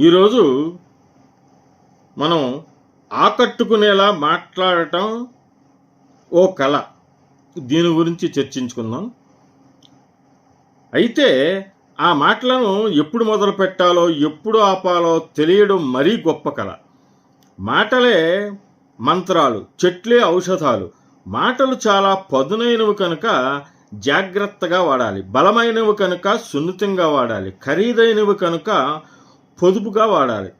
ఈరోజు మనం ఆకట్టుకునేలా మాట్లాడటం ఓ కళ. దీని గురించి చర్చించుకుందాం. అయితే ఆ మాటలను ఎప్పుడు మొదలు పెట్టాలో ఎప్పుడు ఆపాలో తెలియడం మరీ గొప్ప కళ. మాటలే మంత్రాలు చెట్లే ఔషధాలు. మాటలు చాలా పదునైనవి కనుక జాగ్రత్తగా వాడాలి. బలమైనవి కనుక సున్నితంగా వాడాలి. ఖరీదైనవి కనుక పొదుపుగా వాడాలి.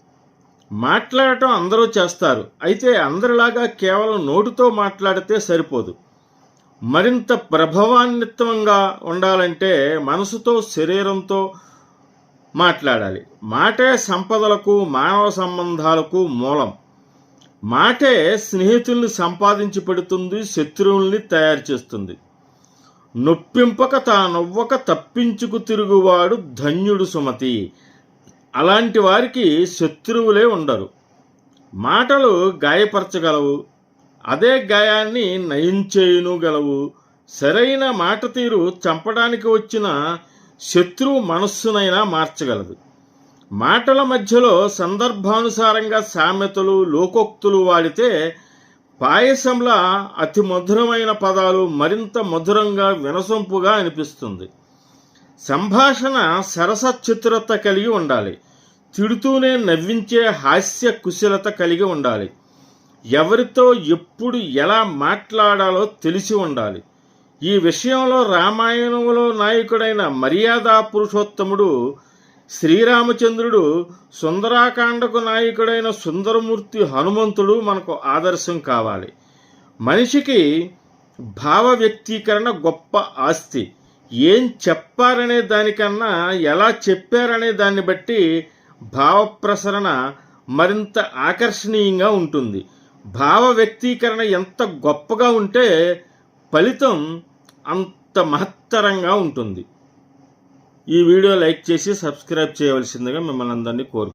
మాట్లాడటం అందరూ చేస్తారు. అయితే అందరిలాగా కేవలం నోటితో మాట్లాడితే సరిపోదు. మరింత ప్రభావాన్వితంగా ఉండాలంటే మనసుతో శరీరంతో మాట్లాడాలి. మాటే సంపదలకు మానవ సంబంధాలకు మూలం. మాటే స్నేహితుల్ని సంపాదించి పెడుతుంది శత్రువుల్ని తయారు చేస్తుంది. నొప్పింపక తానొవ్వక తప్పించుకు తిరుగువాడు ధన్యుడు సుమతి. అలాంటి వారికి శత్రువులే ఉండరు. మాటలు గాయపరచగలవు అదే గాయాన్ని నయం చేయనుగలవు సరైన మాట తీరు చంపడానికి వచ్చిన శత్రువు మనస్సునైనా మార్చగలదు. మాటల మధ్యలో సందర్భానుసారంగా సామెతలు లోకోక్తులు వాడితే పాయసంలా అతి మధురమైన పదాలు మరింత మధురంగా వినసొంపుగా అనిపిస్తుంది. సంభాషణ సరస చతురత కలిగి ఉండాలి. తిడుతూనే నవ్వించే హాస్య కుశలత కలిగి ఉండాలి. ఎవరితో ఎప్పుడు ఎలా మాట్లాడాలో తెలిసి ఉండాలి. ఈ విషయంలో రామాయణంలో నాయకుడైన మర్యాదా పురుషోత్తముడు శ్రీరామచంద్రుడు సుందరాకాండకు నాయకుడైన సుందరమూర్తి హనుమంతుడు మనకు ఆదర్శం కావాలి. మనిషికి భావ వ్యక్తీకరణ గొప్ప ఆస్తి. ఏం చెప్పారనే దానికన్నా ఎలా చెప్పారనే దాన్ని బట్టి భావప్రసరణ మరింత ఆకర్షణీయంగా ఉంటుంది. భావ వ్యక్తీకరణ ఎంత గొప్పగా ఉంటే ఫలితం అంత మహత్తరంగా ఉంటుంది. ఈ వీడియో లైక్ చేసి సబ్స్క్రైబ్ చేయవలసిందిగా మిమ్మల్ని అందరినీ కోరు